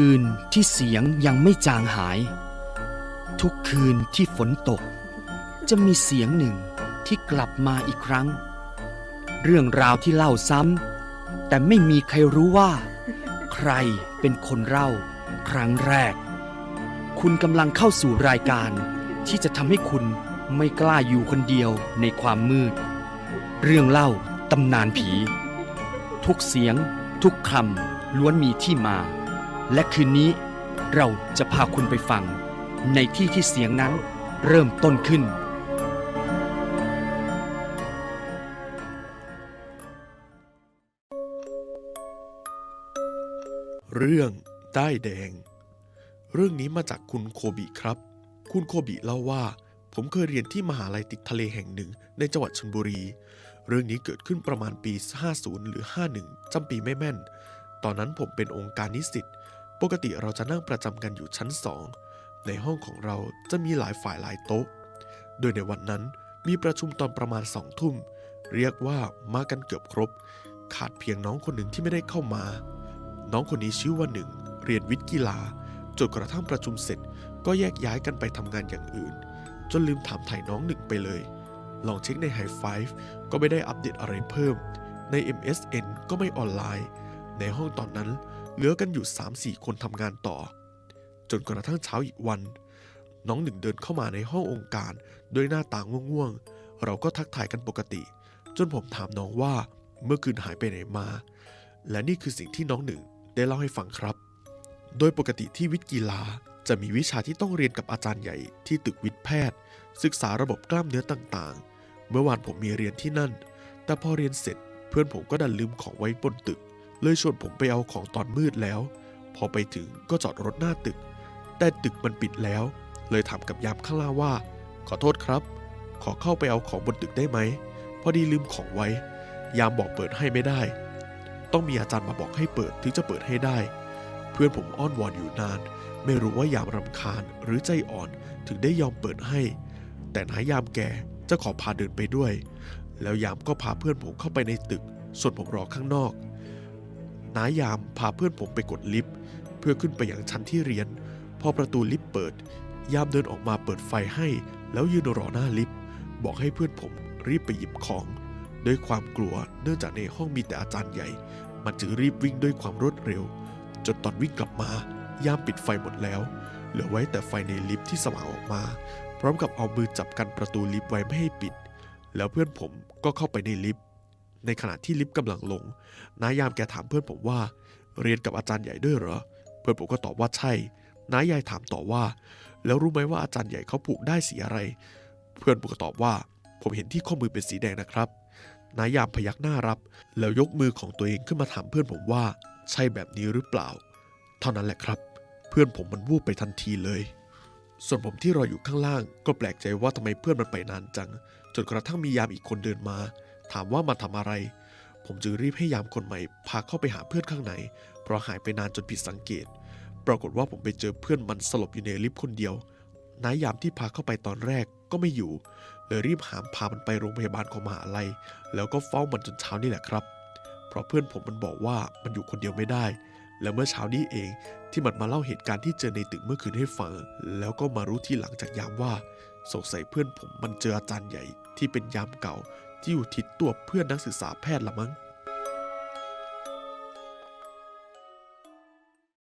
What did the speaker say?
คืนที่เสียงยังไม่จางหาย ทุกคืนที่ฝนตก จะมีเสียงหนึ่งที่กลับมาอีกครั้ง เรื่องราวที่เล่าซ้ำแต่ไม่มีใครรู้ว่า ใครเป็นคนเล่า ครั้งแรก คุณกำลังเข้าสู่รายการ ที่จะทำให้คุณไม่กล้าอยู่คนเดียวในความมืด เรื่องเล่าตำนานผี ทุกเสียง ทุกคำล้วนมีที่มา และคืนนี้เราจะพาคุณไปฟัง ในที่ที่เสียงนั้นเริ่มต้นขึ้น เรื่องได้แดง เรื่องนี้มาจากคุณโคบิครับ คุณโคบิเล่าว่า ผมเคยเรียนที่มหาลัยติดทะเลแห่งหนึ่งในจังหวัดชลบุรี เรื่องนี้เกิดขึ้นประมาณปี 50 หรือ 51จำปีไม่แม่น ตอนนั้นผมเป็นองค์การนิสิต ปกติเราจะนั่งประจำกันอยู่ชั้นสอง ในห้องของเราจะมีหลายฝ่ายหลายโต๊ะ โดยในวันนั้นมีประชุมตอนประมาณสองทุ่ม เรียกว่ามากันเกือบครบ ขาดเพียงน้องคนหนึ่งที่ไม่ได้เข้ามา น้องคนนี้ชื่อว่าหนึ่ง เรียนวิทย์กีฬา จนกระทั่งประชุมเสร็จ ก็แยกย้ายกันไปทำงานอย่างอื่น จนลืมถามถ่ายน้องหนึ่งไปเลย ลองเช็คใน High Five ก็ไม่ได้อัปเดตอะไรเพิ่ม ใน MSN ก็ไม่ออนไลน์ ในห้องตอนนั้นเหลือกันอยู่3-4คนทำงานต่อ จนกระทั่งเช้าอีกวัน น้องหนึ่งเดินเข้ามาในห้ององค์การด้วยหน้าตาง่วงๆ เราก็ทักทายกันปกติ จนผมถามน้องว่าเมื่อคืนหายไปไหนมา และนี่คือสิ่งที่น้องหนึ่งได้เล่าให้ฟังครับ โดยปกติที่วิทย์กีฬาจะมีวิชาที่ต้องเรียนกับอาจารย์ใหญ่ที่ตึกวิทย์แพทย์ ศึกษาระบบกล้ามเนื้อต่างๆ เมื่อวานผมมีเรียนที่นั่น แต่พอเรียนเสร็จเพื่อนผมก็ดันลืมของไว้บนตึก เลยชวนผมไปเอาของตอนมืดแล้ว พอไปถึงก็จอดรถหน้าตึก แต่ตึกมันปิดแล้ว เลยถามกับยามข้างล่างว่า ขอโทษครับ ขอเข้าไปเอาของบนตึกได้ไหม พอดีลืมของไว้ ยามบอกเปิดให้ไม่ได้ ต้องมีอาจารย์มาบอกให้เปิดถึงจะเปิดให้ได้ เพื่อนผมอ้อนวอนอยู่นาน ไม่รู้ว่ายามรำคาญหรือใจอ่อนถึงได้ยอมเปิดให้ แต่นายยามแกจะขอพาเดินไปด้วย แล้วยามก็พาเพื่อนผมเข้าไปในตึก ส่วนผมรอข้างนอก นายยามพาเพื่อนผมไปกดลิฟต์เพื่อขึ้นไปยังชั้นที่เรียน พอประตูลิฟต์เปิด ยามเดินออกมาเปิดไฟให้ แล้วยืนรอหน้าลิฟต์บอกให้เพื่อนผมรีบไปหยิบของด้วยความกลัวเนื่องจากในห้องมีแต่อาจารย์ใหญ่ มันจึงรีบวิ่งด้วยความรวดเร็ว จนตอนวิ่งกลับมา ยามปิดไฟหมดแล้ว เหลือไว้แต่ไฟในลิฟต์ที่สว่างออกมา พร้อมกับเอามือจับกันประตูลิฟต์ไว้ไม่ให้ปิด แล้วเพื่อนผมก็เข้าไปในลิฟต์ ในขณะที่ลิฟต์กำลังลง นายยามแกถามเพื่อนผมว่า เรียนกับอาจารย์ใหญ่ด้วยเหรอ เพื่อนผมก็ตอบว่าใช่ นายยายถามต่อว่า แล้วรู้ไหมว่าอาจารย์ใหญ่เขาผูกได้สีอะไร เพื่อนผมก็ตอบว่า ผมเห็นที่ข้อมือเป็นสีแดงนะครับ นายยามพยักหน้ารับ แล้วยกมือของตัวเองขึ้นมาถามเพื่อนผมว่า ใช่แบบนี้หรือเปล่า เท่านั้นแหละครับ เพื่อนผมมันวูบไปทันทีเลยส่วนผมที่รออยู่ข้างล่างก็แปลกใจว่าทำไมเพื่อนมันไปนานจัง จนกระทั่งมียามอีกคนเดินมา ถามว่ามาทำอะไร ผมจึงรีบให้ยามคนใหม่ พาเข้าไปหาเพื่อนข้างใน เพราะหายไปนานจนผิดสังเกต ปรากฏว่าผมไปเจอเพื่อนมันสลบอยู่ในลิฟต์คนเดียวนายยามที่พาเข้าไปตอนแรกก็ไม่อยู่ เลยรีบหามพามันไปโรงพยาบาลของมหาลัย แล้วก็เฝ้ามันจนเช้านี่แหละครับ เพราะเพื่อนผมมันบอกว่ามันอยู่คนเดียวไม่ได้ และเมื่อเช้านี้เองที่มันมาเล่าเหตุการณ์ที่เจอในตึกเมื่อคืนให้ฟัง แล้วก็มารู้ที่หลังจากยามว่าสงสัยเพื่อนผมมันเจออาจารย์ใหญ่ที่เป็นยามเก่า ที่อยู่ทิศตัวเพื่อนนักศึกษาแพทย์ละมั้ง